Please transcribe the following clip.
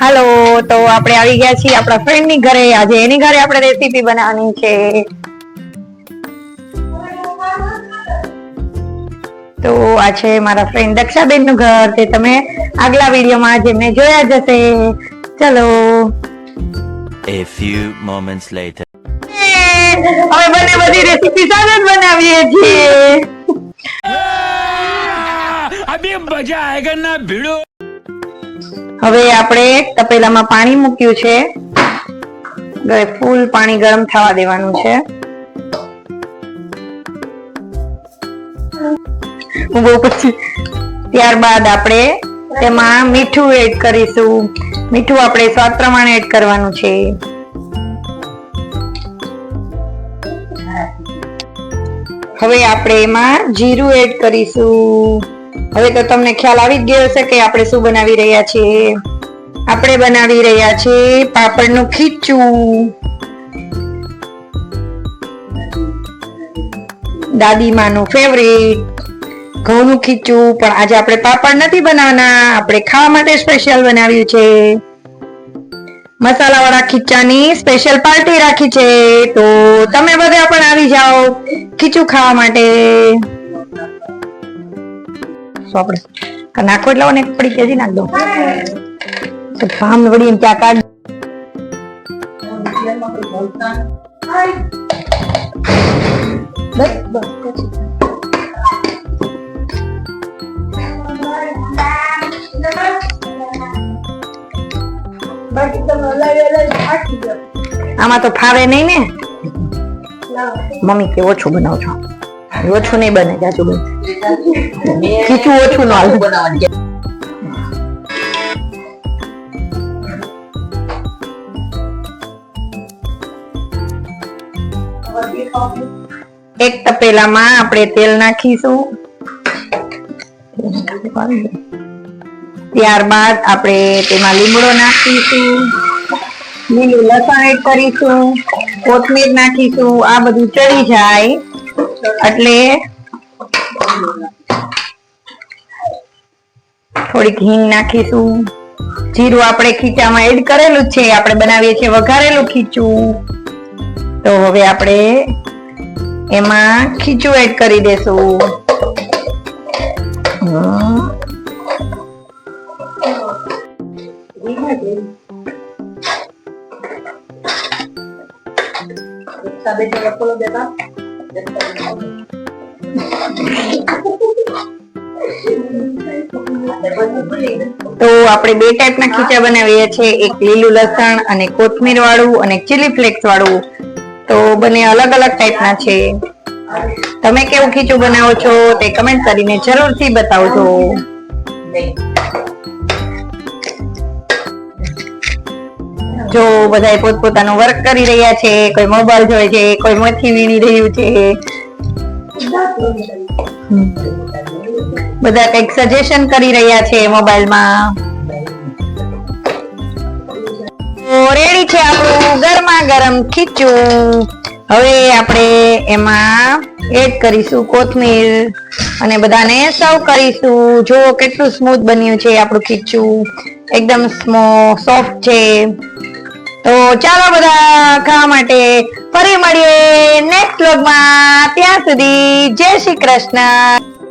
હાલો તો આપણે આવી ગયા છીએ આપણા ફ્રેન્ડની ઘરે. આજે એની ઘરે આપણે રેસીપી બનાવવાની છે. તો આ છે મારા ફ્રેન્ડ દક્ષાબેનનું ઘર તે તમે આગલા વિડીયોમાં જેમને જોયા જશે ચલો. A few moments later. હવે બંને બધી રેસીપી સાથે જ બનાવીએ છીએ. અભી મજા આયેગા ના ભીડો. હવે આપણે તપેલામાં પાણી મૂક્યું છે. ફૂલ પાણી ગરમ થવા દેવાનું છે. ત્યારબાદ આપણે તેમાં મીઠું એડ કરીશું. મીઠું આપણે સ્વાદ પ્રમાણે એડ કરવાનું છે. હવે આપણે એમાં જીરું એડ કરીશું. હવે તો તમને ખ્યાલ આવી જ ગયો હશે કે આપણે શું બનાવી રહ્યા છીએ. આપણે બનાવી રહ્યા છીએ પાપડનું ખીચું. દાદીમાનું ફેવરેટ ઘઉંનું ખીચું, પણ આજે આપણે પાપડ નથી બનાવવાના. આપણે ખાવા માટે સ્પેશિયલ બનાવ્યું છે. મસાલાવાળા ખીચાની સ્પેશિયલ પાર્ટી રાખી છે. તો તમે બધા પણ આવી જાઓ ખીચું ખાવા માટે. સો આપણે નાખો એટલે એક પડી કેજી નાખ દો તો વળી એમ ત્યાં કાઢ. આમાં તો ફાવે નહીં ને? મમ્મી કે ઓછું બનાવ છો ઓછું નહીં બને, જાજુ બને. ખીચું ઓછું ન હાલે એક તપેલામાં આપણે તેલ નાખીશું. ત્યારબાદ આપણે તેમાં લીમડો નાખીશું. લીલું લસણ એડ કરીશું. કોથમીર નાખીશું. આ બધું ચડી જાય. એટલે થોડીક હિંગ નાખીશું. જીરું આપણે ખીચામાં એડ કરેલું છે, આપણે બનાવીએ છીએ વઘારેલું ખીચું. તો હવે આપણે એમાં ખીચું એડ કરી દેશું. હમ. તો આપણે બે ટાઈપના ખીચા બનાવીએ છીએ. એક લીલું લસણ અને કોથમીર વાળું અને ચીલી ફ્લેક્સ વાળું. તો બંને અલગ અલગ ટાઈપના છે. તમે કેવું ખીચું બનાવો છો તે કમેન્ટ કરીને જરૂરથી બતાવજો. જો બધા પોતપોતાનું વર્ક કરી રહ્યા છે, કોઈ મોબાઈલ જોવે છે, કોઈ મથી વીણી રહ્યું છે. બધા કંઈક સજેશન કરી રહ્યા છે મોબાઈલમાં. રેડી છે આપણું ગરમા ગરમ ખીચું. હવે આપણે એમાં એડ કરીશું કોથમીર અને બધાને સર્વ કરીશું. જો કેટલું સ્મૂથ બન્યું છે આપણું ખીચું. એકદમ સ્મો સોફ્ટ છે. તો ચાલો બધા ખાવા માટે ફરી મળીએ નેક્સ્ટ વ્લોગમાં. ત્યાં સુધી જય શ્રી કૃષ્ણ.